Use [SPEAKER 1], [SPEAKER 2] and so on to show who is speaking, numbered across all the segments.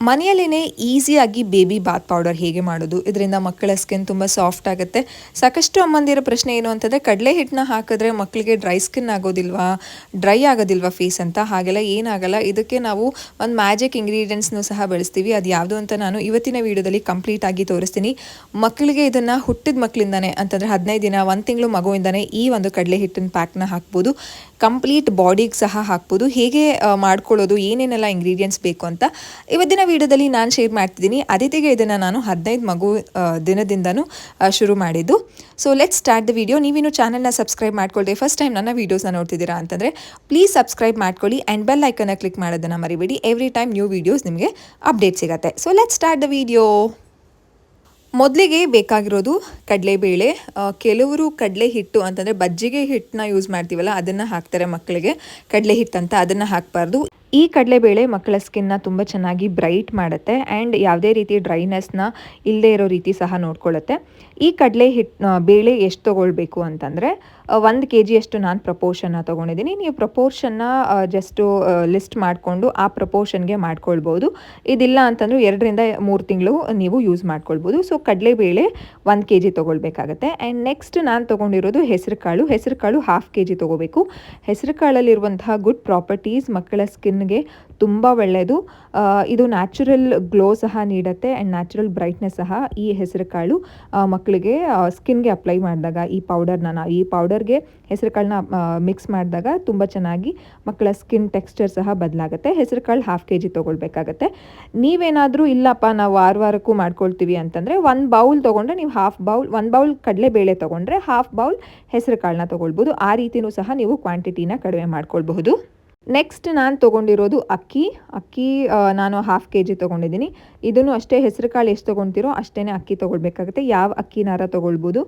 [SPEAKER 1] ಮನೆಯಲ್ಲೇ ಈಸಿಯಾಗಿ baby Baat powder ಹೇಗೆ ಮಾಡೋದು? ಇದರಿಂದ ಮಕ್ಕಳ ಸ್ಕಿನ್ ತುಂಬ ಸಾಫ್ಟ್ ಆಗುತ್ತೆ. ಸಾಕಷ್ಟು ಅಮ್ಮಂದಿರ ಪ್ರಶ್ನೆ ಏನು ಅಂತಂದರೆ, ಕಡಲೆ ಹಿಟ್ಟನ್ನ ಹಾಕಿದ್ರೆ ಮಕ್ಕಳಿಗೆ ಡ್ರೈ ಸ್ಕಿನ್ ಆಗೋದಿಲ್ವಾ? ಡ್ರೈ ಆಗೋದಿಲ್ವಾ ಫೇಸ್ ಅಂತ? ಹಾಗೆಲ್ಲ ಏನಾಗಲ್ಲ. ಇದಕ್ಕೆ ನಾವು ಒಂದು ಮ್ಯಾಜಿಕ್ ಇಂಗ್ರೀಡಿಯೆಂಟ್ಸ್ನು ಸಹ ಬಳಸ್ತೀವಿ. ಅದು ಯಾವುದು ಅಂತ ನಾನು ಇವತ್ತಿನ ವೀಡಿಯೋದಲ್ಲಿ ಕಂಪ್ಲೀಟ್ ಆಗಿ ತೋರಿಸ್ತೀನಿ. ಮಕ್ಕಳಿಗೆ ಇದನ್ನು ಹುಟ್ಟಿದ ಮಕ್ಕಳಿಂದಾನೆ ಅಂತಂದರೆ ಹದಿನೈದು ದಿನ, ಒಂದು ತಿಂಗಳು ಮಗುವಿಂದಾನೆ ಈ ಒಂದು ಕಡಲೆ ಹಿಟ್ಟಿನ ಪ್ಯಾಕ್ನ ಹಾಕ್ಬೋದು. ಕಂಪ್ಲೀಟ್ ಬಾಡಿಗೆ ಸಹ ಹಾಕ್ಬೋದು. ಹೇಗೆ ಮಾಡ್ಕೊಳ್ಳೋದು, ಏನೇನೆಲ್ಲ ಇಂಗ್ರೀಡಿಯೆಂಟ್ಸ್ ಬೇಕು ಅಂತ ಇವತ್ತಿನ ವಿಡಿಯೋದಲ್ಲಿ ನಾನು ಶೇರ್ ಮಾಡ್ತಿದ್ದೀನಿ. ಅದಿತಿಗೆ ಇದನ್ನು ನಾನು ಹದಿನೈದು ಮಗು ದಿನದಿಂದನು ಶುರು ಮಾಡಿದ್ದು. So let start the video ನೀವಿನ್ನು ಚಾನಲ್ನ ಸಬ್ಸ್ಕ್ರೈಬ್ ಮಾಡ್ಕೊಳ್ಳಿ ಫಸ್ಟ್ ಟೈಮ್ ನನ್ನ ವೀಡಿಯೋಸ್ನ ನೋಡ್ತಿದ್ದೀರಾ ಅಂತಂದರೆ ಪ್ಲೀಸ್ ಸಬ್ಸ್ಕ್ರೈಬ್ ಮಾಡ್ಕೊಳ್ಳಿ ಆ್ಯಂಡ್ ಬೆಲ್ ಐಕನ್ನ ಕ್ಲಿಕ್ ಮಾಡೋದನ್ನು ಮರಿಬೇಡಿ. ಎವ್ರಿ ಟೈಮ್ ನ್ಯೂ ವೀಡಿಯೋಸ್ ನಿಮಗೆ ಅಪ್ಡೇಟ್ ಸಿಗುತ್ತೆ. So let start the video ಮೊದಲಿಗೆ ಬೇಕಾಗಿರೋದು ಕಡಲೆಬೇಳೆ ಕೆಲವರು ಕಡಲೆ ಹಿಟ್ಟು ಅಂತಂದರೆ ಬಜ್ಜಿಗೆ ಹಿಟ್ಟನ್ನ ಯೂಸ್ ಮಾಡ್ತೀವಲ್ಲ, ಅದನ್ನು ಹಾಕ್ತಾರೆ ಮಕ್ಕಳಿಗೆ. ಕಡಲೆ ಹಿಟ್ಟು ಅಂತ ಅದನ್ನು ಹಾಕಬಾರ್ದು. ಈ ಕಡಲೆಬೇಳೆ ಮಕ್ಕಳ ಸ್ಕಿನ್ನ ತುಂಬ ಚೆನ್ನಾಗಿ ಬ್ರೈಟ್ ಮಾಡುತ್ತೆ ಆ್ಯಂಡ್ ಯಾವುದೇ ರೀತಿ ಡ್ರೈನೆಸ್ನ ಇಲ್ಲದೇ ಇರೋ ರೀತಿ ಸಹ ನೋಡ್ಕೊಳ್ಳುತ್ತೆ. ಈ ಕಡಲೆ ಹಿಟ್ ಬೇಳೆ ಎಷ್ಟು ತೊಗೊಳ್ಬೇಕು ಅಂತಂದರೆ ಒಂದು ಕೆ ಜಿಯಷ್ಟು ನಾನು ಪ್ರಪೋರ್ಷನ್ನ ತೊಗೊಂಡಿದ್ದೀನಿ. ನೀವು ಪ್ರಪೋರ್ಷನ್ನ ಜಸ್ಟು ಲಿಸ್ಟ್ ಮಾಡಿಕೊಂಡು ಆ ಪ್ರಪೋರ್ಷನ್ಗೆ ಮಾಡ್ಕೊಳ್ಬೋದು. ಇದಿಲ್ಲ ಅಂತಂದರೆ ಎರಡರಿಂದ ಮೂರು ತಿಂಗಳು ನೀವು ಯೂಸ್ ಮಾಡ್ಕೊಳ್ಬೋದು. ಸೊ ಕಡಲೆಬೇಳೆ ಒಂದು ಕೆ ಜಿ ತೊಗೊಳ್ಬೇಕಾಗತ್ತೆ. ಆ್ಯಂಡ್ ನೆಕ್ಸ್ಟ್ ನಾನು ತೊಗೊಂಡಿರೋದು ಹೆಸರು ಕಾಳು ಹೆಸರು ಕಾಳು ಹಾಫ್ ಕೆ ಜಿ ತೊಗೋಬೇಕು. ಹೆಸರು ಕಾಳಲ್ಲಿರುವಂತಹ ಗುಡ್ ಪ್ರಾಪರ್ಟೀಸ್ ಮಕ್ಕಳ ಸ್ಕಿನ್ಗೆ ತುಂಬ ಒಳ್ಳೆಯದು ಇದು ನ್ಯಾಚುರಲ್ ಗ್ಲೋ ಸಹ ನೀಡುತ್ತೆ ಆ್ಯಂಡ್ ನ್ಯಾಚುರಲ್ ಬ್ರೈಟ್ನೆಸ್ ಸಹ ಈ ಹೆಸರು ಕಾಳು ಮಕ್ಕಳಿಗೆ ಸ್ಕಿನ್ಗೆ ಅಪ್ಲೈ ಮಾಡಿದಾಗ, ಈ ಪೌಡರ್ನ ನಾವು, ಈ ಪೌಡರ್ಗೆ ಹೆಸರು ಕಾಳನ್ನ ಮಿಕ್ಸ್ ಮಾಡಿದಾಗ ತುಂಬ ಚೆನ್ನಾಗಿ ಮಕ್ಕಳ ಸ್ಕಿನ್ ಟೆಕ್ಸ್ಚರ್ ಸಹ ಬದಲಾಗುತ್ತೆ. ಹೆಸರು ಕಾಳು ಹಾಫ್ ಕೆ ಜಿ ತೊಗೊಳ್ಬೇಕಾಗತ್ತೆ. ನೀವೇನಾದರೂ ಇಲ್ಲಪ್ಪ, ನಾವು ವಾರ ವಾರಕ್ಕೂ ಮಾಡ್ಕೊಳ್ತೀವಿ ಅಂತಂದರೆ ಒಂದು ಬೌಲ್ ತೊಗೊಂಡ್ರೆ ನೀವು ಹಾಫ್ ಬೌಲ್, ಒಂದು ಬೌಲ್ ಕಡಲೆಬೇಳೆ ತೊಗೊಂಡ್ರೆ ಹಾಫ್ ಬೌಲ್ ಹೆಸರು ಕಾಳನ್ನ ತೊಗೊಳ್ಬೋದು. ಆ ರೀತಿಯೂ ಸಹ ನೀವು ಕ್ವಾಂಟಿಟಿನ ಕಡಿಮೆ ಮಾಡ್ಕೊಳ್ಬಹುದು. ನೆಕ್ಸ್ಟ್ ನಾನು ತೊಗೊಂಡಿರೋದು ಅಕ್ಕಿ. ಅಕ್ಕಿ ನಾನು ಹಾಫ್ ಕೆ ಜಿ ತೊಗೊಂಡಿದ್ದೀನಿ. ಇದನ್ನು ಅಷ್ಟೇ ಹೆಸರು ಕಾಳು ಎಷ್ಟು ತೊಗೊಳ್ತೀರೋ ಅಷ್ಟೇ ಅಕ್ಕಿ ತೊಗೊಳ್ಬೇಕಾಗುತ್ತೆ. ಯಾವ ಅಕ್ಕಿನಾರ ತೊಗೊಳ್ಬೋದು?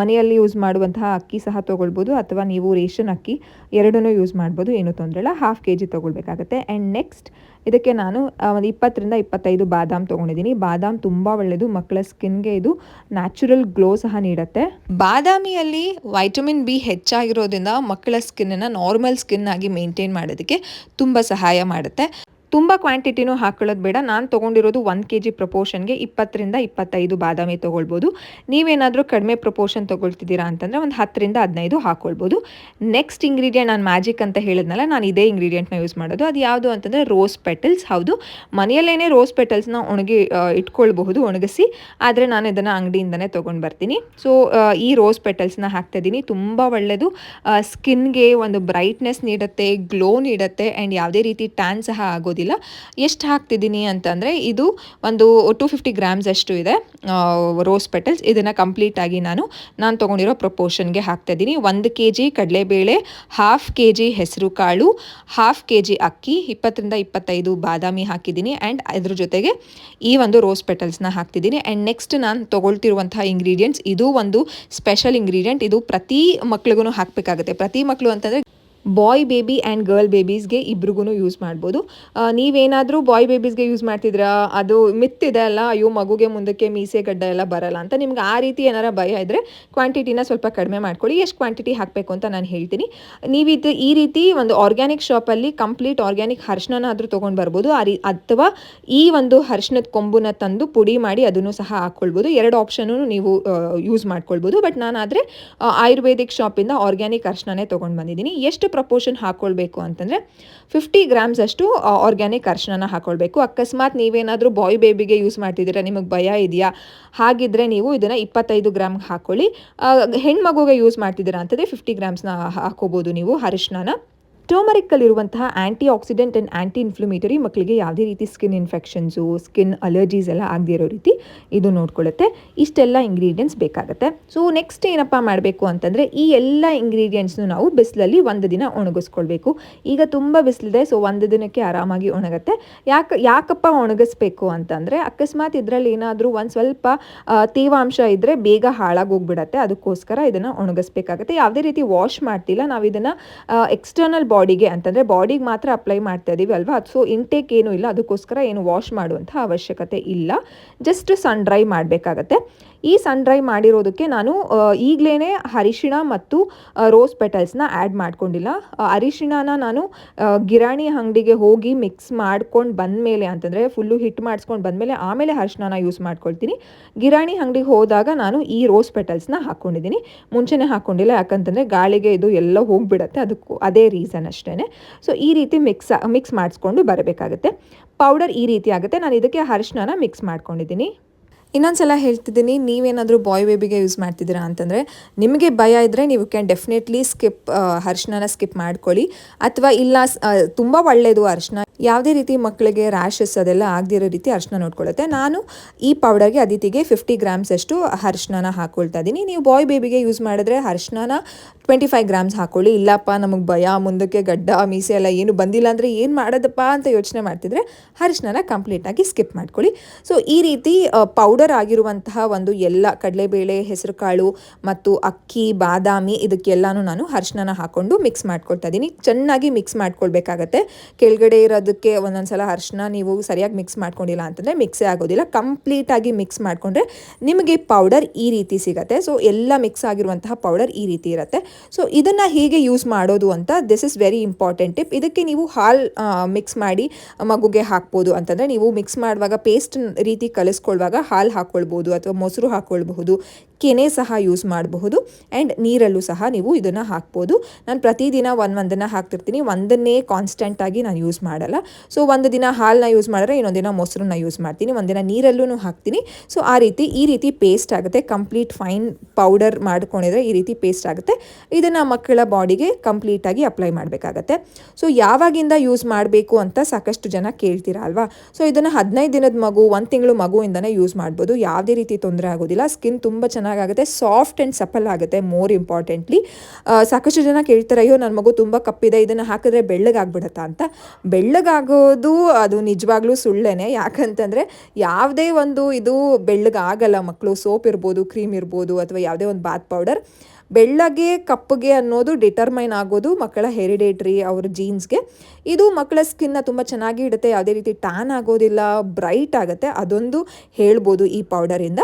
[SPEAKER 1] ಮನೆಯಲ್ಲಿ ಯೂಸ್ ಮಾಡುವಂತಹ ಅಕ್ಕಿ ಸಹ ತೊಗೊಳ್ಬೋದು ಅಥವಾ ನೀವು ರೇಷನ್ ಅಕ್ಕಿ ಎರಡನ್ನೂ ಯೂಸ್ ಮಾಡ್ಬೋದು, ಏನೂ ತೊಂದರೆ ಇಲ್ಲ. ಹಾಫ್ ಕೆ ಜಿ ತೊಗೊಳ್ಬೇಕಾಗತ್ತೆ. ಆ್ಯಂಡ್ ನೆಕ್ಸ್ಟ್ ಇದಕ್ಕೆ ನಾನು ಒಂದು ಇಪ್ಪತ್ತರಿಂದ ಇಪ್ಪತ್ತೈದು ಬಾದಾಮ್ ತೊಗೊಂಡಿದ್ದೀನಿ. ಬಾದಾಮ್ ತುಂಬ ಒಳ್ಳೆಯದು ಮಕ್ಕಳ ಸ್ಕಿನ್ಗೆ ಇದು ನ್ಯಾಚುರಲ್ ಗ್ಲೋ ಸಹ ನೀಡುತ್ತೆ. ಬಾದಾಮಿಯಲ್ಲಿ ವೈಟಮಿನ್ ಬಿ ಹೆಚ್ಚಾಗಿರೋದ್ರಿಂದ ಮಕ್ಕಳ ಸ್ಕಿನ್ನನ್ನು ನಾರ್ಮಲ್ ಸ್ಕಿನ್ ಆಗಿ ಮೇಂಟೈನ್ ಮಾಡೋದಕ್ಕೆ ತುಂಬ ಸಹಾಯ ಮಾಡುತ್ತೆ. ತುಂಬ ಕ್ವಾಂಟಿಟಿನೂ ಹಾಕೊಳ್ಳೋದು ಬೇಡ. ನಾನು ತೊಗೊಂಡಿರೋದು ಒಂದು ಕೆ ಜಿ ಪ್ರಪೋರ್ಷನ್ಗೆ ಇಪ್ಪತ್ತರಿಂದ ಇಪ್ಪತ್ತೈದು ಬಾದಾಮಿ ತೊಗೊಳ್ಬೋದು. ನೀವೇನಾದರೂ ಕಡಿಮೆ ಪ್ರಪೋರ್ಷನ್ ತೊಗೊಳ್ತಿದ್ದೀರಾ ಅಂತಂದರೆ ಒಂದು ಹತ್ತರಿಂದ ಹದಿನೈದು ಹಾಕ್ಕೊಳ್ಬೋದು ನೆಕ್ಸ್ಟ್ ಇಂಗ್ರೀಡಿಯೆಂಟ್ ನಾನು ಮ್ಯಾಜಿಕ್ ಅಂತ ಹೇಳಿದ್ನಲ್ಲ, ನಾನು ಇದೇ ಇಂಗ್ರೀಡಿಯೆಂಟ್ನ ಯೂಸ್ ಮಾಡೋದು. ಅದು ಯಾವುದು ಅಂತಂದರೆ ರೋಸ್ ಪೆಟಲ್ಸ್ ಹೌದು ಮನೆಯಲ್ಲೇ ರೋಸ್ ಪೆಟಲ್ಸ್ನ ಒಣಗಿ ಇಟ್ಕೊಳ್ಬಹುದು, ಒಣಗಿಸಿ. ಆದರೆ ನಾನು ಇದನ್ನು ಅಂಗಡಿಯಿಂದನೇ ತೊಗೊಂಡು ಬರ್ತೀನಿ. ಸೊ ಈ ರೋಸ್ ಪೆಟಲ್ಸ್ನ ಹಾಕ್ತಾ ಇದ್ದೀನಿ ತುಂಬ ಒಳ್ಳೆಯದು ಸ್ಕಿನ್ಗೆ ಒಂದು ಬ್ರೈಟ್ನೆಸ್ ನೀಡುತ್ತೆ ಗ್ಲೋ ನೀಡುತ್ತೆ ಆ್ಯಂಡ್ ಯಾವುದೇ ರೀತಿ ಟ್ಯಾನ್ ಸಹ ಆಗೋದಿಲ್ಲ. ಎಷ್ಟು ಹಾಕ್ತಿದ್ದೀನಿ ಅಂತಂದರೆ ಇದು ಒಂದು ಟು ಫಿಫ್ಟಿ ಗ್ರಾಮ್ಸ್ ಅಷ್ಟು ಇದೆ. ರೋಸ್ ಪೆಟಲ್ಸ್ ಇದನ್ನು ಕಂಪ್ಲೀಟಾಗಿ ನಾನು ನಾನು ತೊಗೊಂಡಿರೋ ಪ್ರಪೋರ್ಷನ್ಗೆ ಹಾಕ್ತಾ ಇದ್ದೀನಿ. ಒಂದು ಕೆ ಜಿ ಕಡಲೆಬೇಳೆ ಹಾಫ್ ಕೆ ಜಿ ಹೆಸರು ಕಾಳು ಹಾಫ್ ಕೆ ಜಿ ಅಕ್ಕಿ, ಇಪ್ಪತ್ತರಿಂದ ಇಪ್ಪತ್ತೈದು ಬಾದಾಮಿ ಹಾಕಿದ್ದೀನಿ. ಆ್ಯಂಡ್ ಅದ್ರ ಜೊತೆಗೆ ಈ ಒಂದು ರೋಸ್ ಪೆಟಲ್ಸ್ನ ಹಾಕ್ತಿದ್ದೀನಿ. ಆ್ಯಂಡ್ ನೆಕ್ಸ್ಟ್ ನಾನು ತೊಗೊಳ್ತಿರುವಂತಹ ಇಂಗ್ರೀಡಿಯೆಂಟ್ಸ್ ಇದು ಒಂದು ಸ್ಪೆಷಲ್ ಇಂಗ್ರೀಡಿಯೆಂಟ್ ಇದು ಪ್ರತಿ ಮಕ್ಳಿಗೂ ಹಾಕಬೇಕಾಗುತ್ತೆ. ಪ್ರತಿ ಮಕ್ಕಳು ಅಂತಂದರೆ ಬಾಯ್ ಬೇಬಿ ಆ್ಯಂಡ್ ಗರ್ಲ್ ಬೇಬೀಸ್ಗೆ ಇಬ್ರಿಗೂ ಯೂಸ್ ಮಾಡ್ಬೋದು. ನೀವೇನಾದರೂ ಬಾಯ್ ಬೇಬೀಸ್ಗೆ ಯೂಸ್ ಮಾಡ್ತಿದ್ರಾ? ಅದು ಮಿತ್ತಿದೆ ಅಲ್ಲ? ಅಯ್ಯೋ, ಮಗುಗೆ ಮುಂದಕ್ಕೆ ಮೀಸೆ ಗಡ್ಡ ಎಲ್ಲ ಬರಲ್ಲ ಅಂತ ನಿಮ್ಗೆ ಆ ರೀತಿ ಏನಾರ ಭಯ ಇದ್ದರೆ ಕ್ವಾಂಟಿಟಿನ ಸ್ವಲ್ಪ ಕಡಿಮೆ ಮಾಡ್ಕೊಳ್ಳಿ. ಎಷ್ಟು ಕ್ವಾಂಟಿಟಿ ಹಾಕಬೇಕು ಅಂತ ನಾನು ಹೇಳ್ತೀನಿ. ನೀವಿದು ಈ ರೀತಿ ಒಂದು ಆರ್ಗ್ಯಾನಿಕ್ ಶಾಪಲ್ಲಿ ಕಂಪ್ಲೀಟ್ ಆರ್ಗ್ಯಾನಿಕ್ ಹರ್ಷಣನ ಆದರೂ ತೊಗೊಂಡು ಬರ್ಬೋದು. ಆ ರೀ, ಅಥವಾ ಈ ಒಂದು ಹರ್ಷಣದ ಕೊಂಬನ್ನ ತಂದು ಪುಡಿ ಮಾಡಿ ಅದನ್ನು ಸಹ ಹಾಕ್ಕೊಳ್ಬೋದು. ಎರಡು ಆಪ್ಷನ್ನು ನೀವು ಯೂಸ್ ಮಾಡ್ಕೊಳ್ಬೋದು. ಬಟ್ ನಾನು ಆದರೆ ಆಯುರ್ವೇದಿಕ್ ಶಾಪಿಂದ ಆರ್ಗ್ಯಾನಿಕ್ ಅರ್ಶನೇ ತೊಗೊಂಡು ಬಂದಿದ್ದೀನಿ. ಎಷ್ಟು ಪ್ರಪೋರ್ಷನ್ ಹಾಕ್ಕೊಳ್ಬೇಕು ಅಂತಂದರೆ ಫಿಫ್ಟಿ ಗ್ರಾಮ್ಸ್ ಅಷ್ಟು ಆರ್ಗ್ಯಾನಿಕ್ ಅರ್ಶನನ ಹಾಕ್ಕೊಳ್ಬೇಕು ಅಕಸ್ಮಾತ್ ನೀವೇನಾದರೂ ಬಾಯ್ ಬೇಬಿಗೆ ಯೂಸ್ ಮಾಡ್ತಿದ್ದೀರಾ, ನಿಮಗೆ ಭಯ ಇದೆಯಾ, ಹಾಗಿದ್ರೆ ನೀವು ಇದನ್ನು ಇಪ್ಪತ್ತೈದು ಗ್ರಾಮ್ ಹಾಕ್ಕೊಳ್ಳಿ ಹೆಣ್ಮಗುಗೆ ಯೂಸ್ ಮಾಡ್ತಿದ್ದೀರಾ ಅಂತಂದರೆ ಫಿಫ್ಟಿ ಗ್ರಾಮ್ಸ್ನ ಹಾಕೋಬೋದು ನೀವು ಅರಿಶಿನ ಟರ್ಮರಿಕ್ಕಲ್ಲಿರುವಂತಹ antioxidant and anti inflammatory ಮಕ್ಕಳಿಗೆ ಯಾವುದೇ ರೀತಿ ಸ್ಕಿನ್ ಇನ್ಫೆಕ್ಷನ್ಸು ಸ್ಕಿನ್ ಅಲರ್ಜೀಸ್ ಎಲ್ಲ ಆಗದೇ ಇರೋ ರೀತಿ ಇದು ನೋಡ್ಕೊಳ್ಳುತ್ತೆ. ಇಷ್ಟೆಲ್ಲ ಇಂಗ್ರೀಡಿಯೆಂಟ್ಸ್ ಬೇಕಾಗುತ್ತೆ. ಸೊ ನೆಕ್ಸ್ಟ್ ಏನಪ್ಪ ಮಾಡಬೇಕು ಅಂತಂದರೆ ಈ ಎಲ್ಲ ಇಂಗ್ರೀಡಿಯೆಂಟ್ಸ್ನು ನಾವು ಬಿಸಿಲಲ್ಲಿ ಒಂದು ದಿನ ಒಣಗಿಸ್ಕೊಳ್ಬೇಕು. ಈಗ ತುಂಬ ಬಿಸಿಲಿದೆ ಸೊ ಒಂದು ದಿನಕ್ಕೆ ಆರಾಮಾಗಿ ಒಣಗುತ್ತೆ. ಯಾಕೆ, ಯಾಕಪ್ಪ ಒಣಗಿಸ್ಬೇಕು ಅಂತಂದರೆ ಅಕಸ್ಮಾತ್ ಇದರಲ್ಲಿ ಏನಾದರೂ ಒಂದು ಸ್ವಲ್ಪ ತೇವಾಂಶ ಇದ್ದರೆ ಬೇಗ ಹಾಳಾಗೋಗ್ಬಿಡತ್ತೆ. ಅದಕ್ಕೋಸ್ಕರ ಇದನ್ನು ಒಣಗಿಸ್ಬೇಕಾಗತ್ತೆ. ಯಾವುದೇ ರೀತಿ ವಾಶ್ ಮಾಡ್ತಿಲ್ಲ ನಾವು ಇದನ್ನು ಎಕ್ಸ್ಟರ್ನಲ್ ಬಾಡಿಗೆ ಅಂತಂದರೆ ಬಾಡಿಗೆ ಮಾತ್ರ ಅಪ್ಲೈ ಮಾಡ್ತಾ ಇದ್ದೀವಿ ಅಲ್ವಾ? ಸೊ ಇಂಟೇಕ್ ಏನೂ ಇಲ್ಲ, ಅದಕ್ಕೋಸ್ಕರ ಏನು ವಾಶ್ ಮಾಡುವಂಥ ಅವಶ್ಯಕತೆ ಇಲ್ಲ. ಜಸ್ಟ್ ಸನ್ ಡ್ರೈ ಮಾಡಬೇಕಾಗತ್ತೆ. ಈ ಸನ್ ಡ್ರೈ ಮಾಡಿರೋದಕ್ಕೆ ನಾನು ಈಗಲೇ ಅರಿಶಿಣ ಮತ್ತು ರೋಸ್ ಪೆಟಲ್ಸ್ನ ಆ್ಯಡ್ ಮಾಡ್ಕೊಂಡಿಲ್ಲ. ಅರಿಶಿಣನ ನಾನು ಗಿರಾಣಿ ಅಂಗಡಿಗೆ ಹೋಗಿ ಮಿಕ್ಸ್ ಮಾಡ್ಕೊಂಡು ಬಂದಮೇಲೆ ಅಂತಂದರೆ ಫುಲ್ಲು ಹಿಟ್ ಮಾಡಿಸ್ಕೊಂಡು ಬಂದಮೇಲೆ ಆಮೇಲೆ ಅರಿಶಿಣನ ಯೂಸ್ ಮಾಡ್ಕೊಳ್ತೀನಿ. ಗಿರಾಣಿ ಅಂಗಡಿಗೆ ಹೋದಾಗ ನಾನು ಈ ರೋಸ್ ಪೆಟಲ್ಸ್ನ ಹಾಕ್ಕೊಂಡಿದ್ದೀನಿ ಮುಂಚೆನೇ ಹಾಕ್ಕೊಂಡಿಲ್ಲ ಯಾಕಂತಂದರೆ ಗಾಳಿಗೆ ಇದು ಎಲ್ಲ ಹೋಗಿಬಿಡತ್ತೆ, ಅದಕ್ಕೂ ಅದೇ ರೀಸನ್ ಅಷ್ಟೇ ಸೊ, ಈ ರೀತಿ ಮಿಕ್ಸ್ ಮಿಕ್ಸ್ ಮಾಡಿಸ್ಕೊಂಡು ಬರಬೇಕಾಗುತ್ತೆ. ಪೌಡರ್ ಈ ರೀತಿ ಆಗುತ್ತೆ, ನಾನು ಇದಕ್ಕೆ ಅರಿಶಿಣನ ಮಿಕ್ಸ್ ಮಾಡ್ಕೊಂಡಿದ್ದೀನಿ. ಇನ್ನೊಂದು ಸಲ ಹೇಳ್ತಿದ್ದೀನಿ, ನೀವೇನಾದರೂ ಬಾಯ್ ಬೇಬಿಗೆ ಯೂಸ್ ಮಾಡ್ತಿದ್ದೀರಾ ಅಂತಂದರೆ, ನಿಮಗೆ ಭಯ ಇದ್ದರೆ ನೀವು ಕ್ಯಾನ್ ಡೆಫಿನೆಟ್ಲಿ ಸ್ಕಿಪ್ ಅರ್ಶನನ ಸ್ಕಿಪ್ ಮಾಡ್ಕೊಳ್ಳಿ. ಅಥವಾ ಇಲ್ಲ ತುಂಬ ಒಳ್ಳೆಯದು ಅರಿಶಿನ ಯಾವುದೇ ರೀತಿ ಮಕ್ಕಳಿಗೆ ರ್ಯಾಷಸ್ ಅದೆಲ್ಲ ಆಗದಿರೋ ರೀತಿ ಅರಿಶಿನ ನೋಡ್ಕೊಳ್ಳುತ್ತೆ. ನಾನು ಈ ಪೌಡರ್ಗೆ ಅದಿತಿಗೆ ಫಿಫ್ಟಿ ಗ್ರಾಮ್ಸ್ ಅಷ್ಟು ಅರಿಶಿನ ಹಾಕ್ಕೊಳ್ತಾ ಇದ್ದೀನಿ. ನೀವು ಬಾಯ್ ಬೇಬಿಗೆ ಯೂಸ್ ಮಾಡಿದ್ರೆ ಅರಿಶಿನ ಟ್ವೆಂಟಿ ಫೈವ್ ಗ್ರಾಮ್ಸ್ ಹಾಕ್ಕೊಳ್ಳಿ ಇಲ್ಲಪ್ಪ, ನಮಗೆ ಭಯ, ಮುಂದಕ್ಕೆ ಗಡ್ಡ, ಮೀಸೆ ಎಲ್ಲ ಏನು ಬಂದಿಲ್ಲ ಅಂದರೆ ಏನು ಮಾಡೋದಪ್ಪ ಅಂತ ಯೋಚನೆ ಮಾಡ್ತಿದ್ರೆ ಅರಿಶಿನ ಕಂಪ್ಲೀಟಾಗಿ ಸ್ಕಿಪ್ ಮಾಡ್ಕೊಳ್ಳಿ. ಸೊ ಈ ರೀತಿ ಪೌಡರ್ ಆಗಿರುವಂತಹ ಒಂದು ಎಲ್ಲ ಕಡಲೆಬೇಳೆ, ಹೆಸರುಕಾಳು ಮತ್ತು ಅಕ್ಕಿ, ಬಾದಾಮಿ ಇದಕ್ಕೆಲ್ಲಾನು ನಾನು ಅರ್ಶಿನ ಹಾಕೊಂಡು ಮಿಕ್ಸ್ ಮಾಡ್ಕೊಳ್ತಾ ಇದ್ದೀನಿ ಚೆನ್ನಾಗಿ ಮಿಕ್ಸ್ ಮಾಡ್ಕೊಳ್ಬೇಕಾಗತ್ತೆ. ಕೆಳಗಡೆ ಇರೋದಕ್ಕೆ ಒಂದೊಂದು ಸಲ ಅರ್ಶಿನ ನೀವು ಸರಿಯಾಗಿ ಮಿಕ್ಸ್ ಮಾಡ್ಕೊಂಡಿಲ್ಲ ಅಂತಂದರೆ ಮಿಕ್ಸೇ ಆಗೋದಿಲ್ಲ. ಕಂಪ್ಲೀಟಾಗಿ ಮಿಕ್ಸ್ ಮಾಡಿಕೊಂಡ್ರೆ ನಿಮಗೆ ಪೌಡರ್ ಈ ರೀತಿ ಸಿಗುತ್ತೆ. ಸೊ ಎಲ್ಲ ಮಿಕ್ಸ್ ಆಗಿರುವಂತಹ ಪೌಡರ್ ಈ ರೀತಿ ಇರುತ್ತೆ. ಸೊ ಇದನ್ನು ಹೇಗೆ ಯೂಸ್ ಮಾಡೋದು ಅಂತ this is very important tip ಇದಕ್ಕೆ ನೀವು ಹಾಲು ಮಿಕ್ಸ್ ಮಾಡಿ ಮಗುಗೆ ಹಾಕ್ಬೋದು ಅಂತಂದರೆ ನೀವು ಮಿಕ್ಸ್ ಮಾಡುವಾಗ ಪೇಸ್ಟ್ ರೀತಿ ಕಲಿಸ್ಕೊಳ್ಳುವಾಗ ಹಾಲು ಹಾಕ್ಕೊಳ್ಬೋದು ಅಥವಾ ಮೊಸರು ಹಾಕ್ಕೊಳ್ಬಹುದು ಕೆನೆ ಸಹ ಯೂಸ್ ಮಾಡಬಹುದು ಆ್ಯಂಡ್ ನೀರಲ್ಲೂ ಸಹ ನೀವು ಇದನ್ನು ಹಾಕ್ಬೋದು. ನಾನು ಪ್ರತಿದಿನ ಒಂದು ಒಂದನ್ನು ಹಾಕ್ತಿರ್ತೀನಿ. ಒಂದನ್ನೇ ಕಾನ್ಸ್ಟೆಂಟಾಗಿ ನಾನು ಯೂಸ್ ಮಾಡಲ್ಲ. ಸೊ ಒಂದು ದಿನ ಹಾಲನ್ನ ಯೂಸ್ ಮಾಡಿದ್ರೆ ಇನ್ನೊಂದು ದಿನ ಮೊಸರನ್ನ ಯೂಸ್ ಮಾಡ್ತೀನಿ. ಒಂದಿನ ನೀರಲ್ಲೂ ಹಾಕ್ತೀನಿ. ಸೊ ಆ ರೀತಿ, ಈ ರೀತಿ ಪೇಸ್ಟ್ ಆಗುತ್ತೆ. ಕಂಪ್ಲೀಟ್ ಫೈನ್ ಪೌಡರ್ ಮಾಡ್ಕೊಂಡಿದ್ರೆ ಈ ರೀತಿ ಪೇಸ್ಟ್ ಆಗುತ್ತೆ. ಇದನ್ನು ಮಕ್ಕಳ ಬಾಡಿಗೆ ಕಂಪ್ಲೀಟಾಗಿ ಅಪ್ಲೈ ಮಾಡಬೇಕಾಗತ್ತೆ. ಸೊ ಯಾವಾಗಿಂದ ಯೂಸ್ ಮಾಡಬೇಕು ಅಂತ ಸಾಕಷ್ಟು ಜನ ಕೇಳ್ತೀರಾ ಅಲ್ವಾ? ಸೊ ಇದನ್ನು ಹದಿನೈದು ದಿನದ ಮಗು, ಒಂದು ತಿಂಗಳು ಮಗುವಿಂದನೇ ಯೂಸ್ ಮಾಡ್ಬೋದು. ಯಾವುದೇ ರೀತಿ ತೊಂದರೆ ಆಗೋದಿಲ್ಲ. ಸ್ಕಿನ್ ತುಂಬ ಚೆನ್ನಾಗಾಗುತ್ತೆ ಸಾಫ್ಟ್ ಆ್ಯಂಡ್ ಸಪಲ್ ಆಗುತ್ತೆ ಮೋರ್ ಇಂಪಾರ್ಟೆಂಟ್ಲಿ ಸಾಕಷ್ಟು ಜನ ಕೇಳ್ತಾರೆ, ಅಯ್ಯೋ ನನ್ನ ಮಗು ತುಂಬ ಕಪ್ಪಿದೆ, ಇದನ್ನು ಹಾಕಿದ್ರೆ ಬೆಳ್ಳಗಾಗ್ಬಿಡತ್ತಾ? ಅಂತ. ಬೆಳ್ಳಗಾಗೋದು ಅದು ನಿಜವಾಗ್ಲೂ ಸುಳ್ಳೇನೆ. ಯಾಕಂತಂದರೆ ಯಾವುದೇ ಒಂದು ಇದು ಬೆಳ್ಳಗಾಗಲ್ಲ ಮಕ್ಕಳು ಸೋಪ್ ಇರ್ಬೋದು, ಕ್ರೀಮ್ ಇರ್ಬೋದು ಅಥವಾ ಯಾವುದೇ ಒಂದು ಬಾತ್ ಪೌಡರ್ ಬೆಳ್ಳಗೆ ಕಪ್ಪಗೆ ಅನ್ನೋದು ಡಿಟರ್ಮೈನ್ ಆಗೋದು ಮಕ್ಕಳ ಹೆರಿಡೇಟ್ರಿ ಅವ್ರ ಜೀನ್ಸ್ಗೆ ಇದು ಮಕ್ಕಳ ಸ್ಕಿನ್ನ ತುಂಬ ಚೆನ್ನಾಗಿ ಇಡುತ್ತೆ, ಯಾವುದೇ ರೀತಿ ಟ್ಯಾನ್ ಆಗೋದಿಲ್ಲ ಬ್ರೈಟ್ ಆಗುತ್ತೆ, ಅದೊಂದು ಹೇಳ್ಬೋದು ಈ ಪೌಡರಿಂದ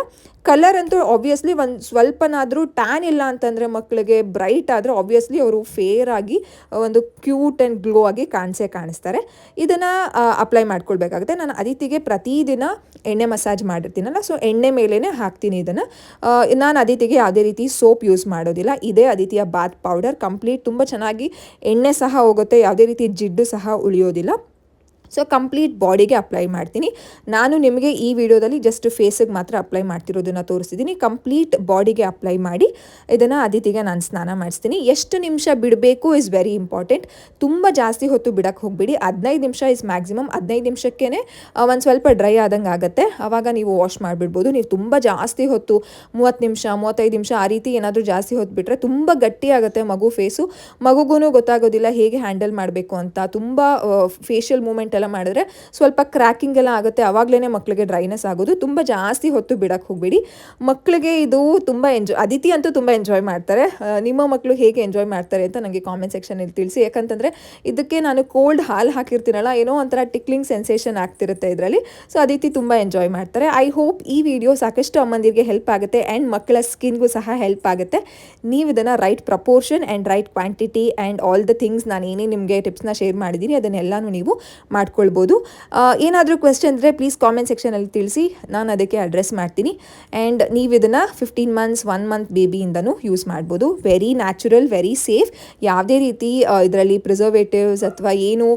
[SPEAKER 1] ಕಲರ್ ಅಂತೂ ಆಬ್ವಿಯಸ್ಲಿ ಒಂದು ಸ್ವಲ್ಪನಾದರೂ ಟ್ಯಾನ್ ಇಲ್ಲ ಅಂತಂದರೆ ಮಕ್ಕಳಿಗೆ ಬ್ರೈಟ್ ಆದರೆ ಆಬ್ವಿಯಸ್ಲಿ ಅವರು ಫೇರ್ ಆಗಿ, ಒಂದು ಕ್ಯೂಟ್ ಆ್ಯಂಡ್ ಗ್ಲೋ ಆಗಿ ಕಾಣಿಸೇ ಕಾಣಿಸ್ತಾರೆ. ಇದನ್ನು ಅಪ್ಲೈ ಮಾಡ್ಕೊಳ್ಬೇಕಾಗುತ್ತೆ. ನಾನು ಅದಿತಿಗೆ ಪ್ರತಿದಿನ ಎಣ್ಣೆ ಮಸಾಜ್ ಮಾಡಿರ್ತೀನಲ್ಲ ಸೊ ಎಣ್ಣೆ ಮೇಲೇ ಹಾಕ್ತೀನಿ ಇದನ್ನು. ನಾನು ಅದಿತಿಗೆ ಯಾವುದೇ ರೀತಿ ಸೋಪ್ ಯೂಸ್ ಮಾಡೋದಿಲ್ಲ ಇದೇ ಅದಿತಿಯ ಬಾತ್ ಪೌಡರ್ ಕಂಪ್ಲೀಟ್ ತುಂಬ ಚೆನ್ನಾಗಿ ಎಣ್ಣೆ ಸಹ ಹೋಗುತ್ತೆ. ಯಾವುದೇ ರೀತಿ ಜಿಡ್ಡು ಸಹ ಉಳಿಯೋದಿಲ್ಲ. ಸೊ ಕಂಪ್ಲೀಟ್ ಬಾಡಿಗೆ ಅಪ್ಲೈ ಮಾಡ್ತೀನಿ. ನಾನು ನಿಮಗೆ ಈ ವಿಡಿಯೋದಲ್ಲಿ ಜಸ್ಟ್ ಫೇಸಿಗೆ ಮಾತ್ರ ಅಪ್ಲೈ ಮಾಡ್ತಿರೋದನ್ನು ತೋರಿಸಿದ್ದೀನಿ ಕಂಪ್ಲೀಟ್ ಬಾಡಿಗೆ ಅಪ್ಲೈ ಮಾಡಿ ಇದನ್ನು ಅದಿತಿಗೆ ನಾನು ಸ್ನಾನ ಮಾಡಿಸ್ತೀನಿ. ಎಷ್ಟು ನಿಮಿಷ ಬಿಡಬೇಕು ಇಸ್ ವೆರಿ ಇಂಪಾರ್ಟೆಂಟ್ ತುಂಬ ಜಾಸ್ತಿ ಹೊತ್ತು ಬಿಡಕ್ಕೆ ಹೋಗಬೇಡಿ. ಹದಿನೈದು ನಿಮಿಷ ಇಸ್ ಮ್ಯಾಕ್ಸಿಮಮ್ ಹದಿನೈದು ನಿಮಿಷಕ್ಕೇ ಒಂದು ಸ್ವಲ್ಪ ಡ್ರೈ ಆದಂಗೆ ಆಗುತ್ತೆ. ಆವಾಗ ನೀವು ವಾಶ್ ಮಾಡಿಬಿಡ್ಬೋದು. ನೀವು ತುಂಬ ಜಾಸ್ತಿ ಹೊತ್ತು, ಮೂವತ್ತು ನಿಮಿಷ, ಮೂವತ್ತೈದು ನಿಮಿಷ ಆ ರೀತಿ ಏನಾದರೂ ಜಾಸ್ತಿ ಹೊತ್ತು ಬಿಟ್ಟರೆ ತುಂಬ ಗಟ್ಟಿ ಆಗುತ್ತೆ ಮಗು ಫೇಸು ಮಗುಗೂ ಗೊತ್ತಾಗೋದಿಲ್ಲ ಹೇಗೆ ಹ್ಯಾಂಡಲ್ ಮಾಡಬೇಕು ಅಂತ. ತುಂಬ ಫೇಶಿಯಲ್ ಮೂಮೆಂಟ್ ಎಲ್ಲ ಮಾಡಿದ್ರೆ ಸ್ವಲ್ಪ ಕ್ರ್ಯಾಕಿಂಗ್ ಎಲ್ಲ ಆಗುತ್ತೆ. ಆವಾಗಲೇ ಮಕ್ಕಳಿಗೆ ಡ್ರೈನೆಸ್ ಆಗೋದು. ತುಂಬ ಜಾಸ್ತಿ ಹೊತ್ತು ಬಿಡಕ್ಕೆ ಹೋಗಬೇಡಿ. ಮಕ್ಕಳಿಗೆ ಇದು ತುಂಬ ಎಂಜಾಯ್ ಅದಿತಿ ಅಂತೂ ತುಂಬ ಎಂಜಾಯ್ ಮಾಡ್ತಾರೆ. ನಿಮ್ಮ ಮಕ್ಕಳು ಹೇಗೆ ಎಂಜಾಯ್ ಮಾಡ್ತಾರೆ ಅಂತ ನನಗೆ ಕಾಮೆಂಟ್ ಸೆಕ್ಷನಲ್ಲಿ ತಿಳಿಸಿ. ಯಾಕಂತಂದರೆ ಇದಕ್ಕೆ ನಾನು ಕೋಲ್ಡ್ ಹಾಲು ಹಾಕಿರ್ತೀನಲ್ಲ, ಏನೋ ಒಂಥರ ಟಿಕ್ಲಿಂಗ್ ಸೆನ್ಸೇಷನ್ ಆಗ್ತಿರುತ್ತೆ ಇದರಲ್ಲಿ. ಸೊ ಅದಿತಿ ತುಂಬ ಎಂಜಾಯ್ ಮಾಡ್ತಾರೆ. ಐ ಹೋಪ್ ಈ ವಿಡಿಯೋ ಸಾಕಷ್ಟು ಅಮ್ಮಂದಿರಿಗೆ ಹೆಲ್ಪ್ ಆಗುತ್ತೆ ಆ್ಯಂಡ್ ಮಕ್ಕಳ ಸ್ಕಿನ್ಗೂ ಸಹ ಹೆಲ್ಪ್ ಆಗುತ್ತೆ. ನೀವು ಇದನ್ನು right proportion and right quantity and all the things ನಾನು ಏನೇ ನಿಮಗೆ ಟಿಪ್ಸ್ನ ಶೇರ್ ಮಾಡಿದ್ದೀನಿ ಅದನ್ನೆಲ್ಲನೂ ನೀವು ಮಾಡ್ಕೊಳ್ಬೋದು. ಏನಾದರೂ ಕ್ವೆಶನ್ ಅಂದರೆ ಪ್ಲೀಸ್ ಕಾಮೆಂಟ್ ಸೆಕ್ಷನಲ್ಲಿ ತಿಳಿಸಿ, ನಾನು ಅದಕ್ಕೆ ಅಡ್ರೆಸ್ ಮಾಡ್ತೀನಿ. ಆ್ಯಂಡ್ ನೀವು ಇದನ್ನು ಫಿಫ್ಟೀನ್ ಮಂತ್ಸ್ ಒನ್ ಮಂತ್ ಬೇಬಿಯಿಂದನೂ ಯೂಸ್ ಮಾಡ್ಬೋದು. ವೆರಿ ನ್ಯಾಚುರಲ್ ವೆರಿ ಸೇಫ್ ಯಾವುದೇ ರೀತಿ ಇದರಲ್ಲಿ ಪ್ರಿಸರ್ವೇಟಿವ್ಸ್ ಅಥವಾ ಏನು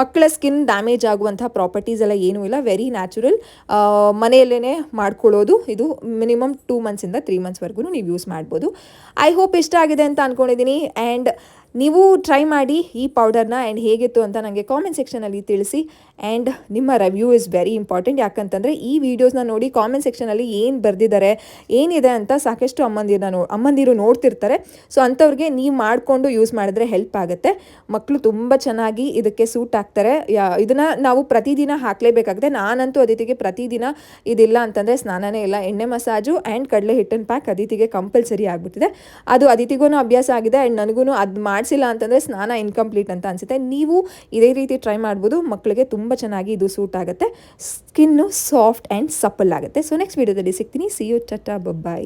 [SPEAKER 1] ಮಕ್ಕಳ ಸ್ಕಿನ್ ಡ್ಯಾಮೇಜ್ ಆಗುವಂಥ ಪ್ರಾಪರ್ಟೀಸ್ ಎಲ್ಲ ಏನೂ ಇಲ್ಲ. ವೆರಿ ನ್ಯಾಚುರಲ್ ಮನೆಯಲ್ಲೇ ಮಾಡ್ಕೊಳ್ಳೋದು. ಇದು ಮಿನಿಮಮ್ ಟೂ ಮಂತ್ಸಿಂದ ತ್ರೀ ಮಂತ್ಸ್ವರೆಗೂ ನೀವು ಯೂಸ್ ಮಾಡ್ಬೋದು. ಐ ಹೋಪ್ ಇಷ್ಟ ಆಗಿದೆ ಅಂತ ಅಂದ್ಕೊಂಡಿದ್ದೀನಿ ಆ್ಯಂಡ್ ನೀವು ಟ್ರೈ ಮಾಡಿ ಈ ಪೌಡರ್ನ ಆ್ಯಂಡ್ ಹೇಗಿತ್ತು ಅಂತ ನನಗೆ ಕಾಮೆಂಟ್ ಸೆಕ್ಷನಲ್ಲಿ ತಿಳಿಸಿ. ಆ್ಯಂಡ್ ನಿಮ್ಮ ರಿವ್ಯೂ ಇಸ್ ವೆರಿ ಇಂಪಾರ್ಟೆಂಟ್ ಯಾಕಂತಂದರೆ ಈ ವಿಡಿಯೋಸ್ನ ನೋಡಿ ಕಾಮೆಂಟ್ ಸೆಕ್ಷನಲ್ಲಿ ಏನು ಬರೆದಿದ್ದಾರೆ, ಏನಿದೆ ಅಂತ ಸಾಕಷ್ಟು ಅಮ್ಮಂದಿರನ್ನ ನೋ, ಅಮ್ಮಂದಿರು ನೋಡ್ತಿರ್ತಾರೆ. ಸೊ ಅಂಥವ್ರಿಗೆ ನೀವು ಮಾಡಿಕೊಂಡು ಯೂಸ್ ಮಾಡಿದ್ರೆ ಹೆಲ್ಪ್ ಆಗುತ್ತೆ. ಮಕ್ಕಳು ತುಂಬ ಚೆನ್ನಾಗಿ ಇದಕ್ಕೆ ಸೂಟ್ ಆಗ್ತಾರೆ. ಇದನ್ನು ನಾವು ಪ್ರತಿದಿನ ಹಾಕಲೇಬೇಕಾಗುತ್ತೆ. ನಾನಂತೂ ಅದಿತಿಗೆ ಪ್ರತಿದಿನ ಇದಿಲ್ಲ ಅಂತಂದರೆ ಸ್ನಾನನೇ ಇಲ್ಲ. ಎಣ್ಣೆ ಮಸಾಜು ಆ್ಯಂಡ್ ಕಡಲೆ ಹಿಟ್ಟಿನ ಪ್ಯಾಕ್ ಅದಿತಿಗೆ ಕಂಪಲ್ಸರಿ ಆಗಿಬಿಟ್ಟಿದೆ. ಅದು ಅದಿತಿಗೂ ಅಭ್ಯಾಸ ಆಗಿದೆ. ಆ್ಯಂಡ್ ನನಗೂ ಅದು ಮಾಡಿ ಮಾಡಿಸಿಲ್ಲ ಅಂತಂದರೆ ಸ್ನಾನ ಇನ್ಕಂಪ್ಲೀಟ್ ಅಂತ ಅನಿಸುತ್ತೆ. ನೀವು ಇದೇ ರೀತಿ ಟ್ರೈ ಮಾಡ್ಬೋದು ಮಕ್ಕಳಿಗೆ ತುಂಬ ಚೆನ್ನಾಗಿ ಇದು ಸೂಟ್ ಆಗುತ್ತೆ. ಸ್ಕಿನ್ನು ಸಾಫ್ಟ್ ಆ್ಯಂಡ್ ಸಪ್ಪಲ್ ಆಗುತ್ತೆ. ಸೊ ನೆಕ್ಸ್ಟ್ ವೀಡಿಯೋದಲ್ಲಿ ಸಿಗ್ತೀನಿ. C you ಚಟ್ಟ ಬಬ್ಬಾಯ್